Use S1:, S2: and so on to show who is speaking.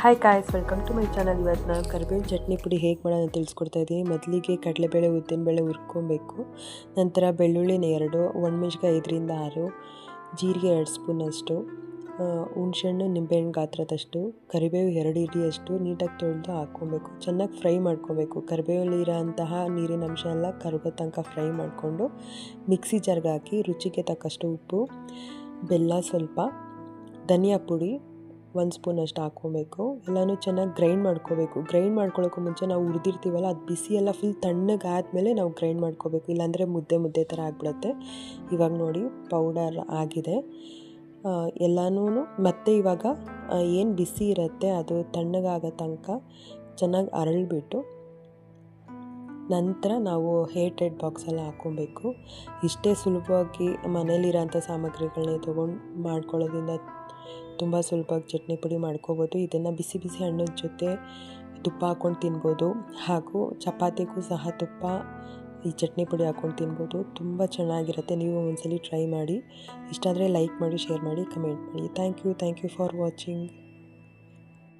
S1: Hi guys welcome to my channel ಇವತ್ತು ನಾನು ಕರಿಬೇವು ಚಟ್ನಿ ಪುಡಿ ಹೇಗೆ ಮಾಡೋಣ ತಿಳಿಸ್ಕೊಡ್ತಾ ಇದ್ದೀನಿ ಮೊದಲಿಗೆ ಕಡಲೆಬೇಳೆ, ಉದ್ದಿನಬೇಳೆ ಹುರ್ಕೊಬೇಕು. ನಂತರ ಬೆಳ್ಳುಳ್ಳಿನ ಎರಡು ಒಣಮೆಣ್ಸಿಕಾಯಿ ಐದರಿಂದ ಆರು, ಜೀರಿಗೆ ಎರಡು ಸ್ಪೂನಷ್ಟು ಹುಣ್ಸೆಹಣ್ಣು, ನಿಂಬೆಹಣ್ಣು ಗಾತ್ರದಷ್ಟು, ಕರಿಬೇವು ಎರಡು ಇಡಿಯಷ್ಟು ನೀಟಾಗಿ ತೊಳೆದು ಹಾಕ್ಕೊಬೇಕು. ಚೆನ್ನಾಗಿ ಫ್ರೈ ಮಾಡ್ಕೋಬೇಕು. ಕರಿಬೇವಲ್ಲಿರೋ ಅಂತಹ ನೀರಿನ ಅಂಶ ಎಲ್ಲ ಕರಿಬೋ ತನಕ ಫ್ರೈ ಮಾಡಿಕೊಂಡು ಮಿಕ್ಸಿ ಜಾರ್ಗೆ ಹಾಕಿ ರುಚಿಗೆ ತಕ್ಕಷ್ಟು ಉಪ್ಪು, ಬೆಲ್ಲ ಸ್ವಲ್ಪ, ಧನಿಯಾ ಪುಡಿ ಒಂದು ಸ್ಪೂನ್ ಅಷ್ಟು ಹಾಕ್ಕೊಬೇಕು. ಎಲ್ಲನೂ ಚೆನ್ನಾಗಿ ಗ್ರೈಂಡ್ ಮಾಡ್ಕೋಬೇಕು. ಗ್ರೈಂಡ್ ಮಾಡ್ಕೊಳ್ಳೋಕ್ಕೂ ಮುಂಚೆ ನಾವು ಉರಿದಿರ್ತೀವಲ್ಲ ಅದು ಬಿಸಿ ಎಲ್ಲ ಫುಲ್ ತಣ್ಣಗೆ ಆದಮೇಲೆ ನಾವು ಗ್ರೈಂಡ್ ಮಾಡ್ಕೋಬೇಕು. ಇಲ್ಲಾಂದರೆ ಮುದ್ದೆ ಮುದ್ದೆ ಥರ ಆಗಿಬಿಡುತ್ತೆ. ಇವಾಗ ನೋಡಿ ಪೌಡರ್ ಆಗಿದೆ. ಎಲ್ಲನೂ ಮತ್ತೆ ಇವಾಗ ಏನು ಬಿಸಿ ಇರುತ್ತೆ, ಅದು ತಣ್ಣಗಾಗೋ ತನಕ ಚೆನ್ನಾಗಿ ಅರಳಿಬಿಟ್ಟು ನಂತರ ನಾವು ಟೆಡ್ ಬಾಕ್ಸಲ್ಲಿ ಹಾಕ್ಕೊಬೇಕು. ಇಷ್ಟೇ ಸುಲಭವಾಗಿ ಮನೇಲಿರೋಂಥ ಸಾಮಗ್ರಿಗಳನ್ನೇ ತೊಗೊಂಡು ಮಾಡ್ಕೊಳ್ಳೋದ್ರಿಂದ ತುಂಬ ಸುಲಭವಾಗಿ ಚಟ್ನಿ ಪುಡಿ ಮಾಡ್ಕೋಬೋದು. ಇದನ್ನು ಬಿಸಿ ಬಿಸಿ ಹಣ್ಣಿನ ಜೊತೆ ತುಪ್ಪ ಹಾಕ್ಕೊಂಡು ತಿನ್ಬೋದು. ಹಾಗೂ ಚಪಾತಿಗೂ ಸಹ ತುಪ್ಪ ಈ ಚಟ್ನಿ ಪುಡಿ ಹಾಕ್ಕೊಂಡು ತಿನ್ಬೋದು. ತುಂಬ ಚೆನ್ನಾಗಿರುತ್ತೆ. ನೀವು ಒಂದ್ಸಲಿ ಟ್ರೈ ಮಾಡಿ. ಇಷ್ಟ ಆದರೆ ಲೈಕ್ ಮಾಡಿ, ಶೇರ್ ಮಾಡಿ, ಕಮೆಂಟ್ ಮಾಡಿ. Thank you thank you for watching.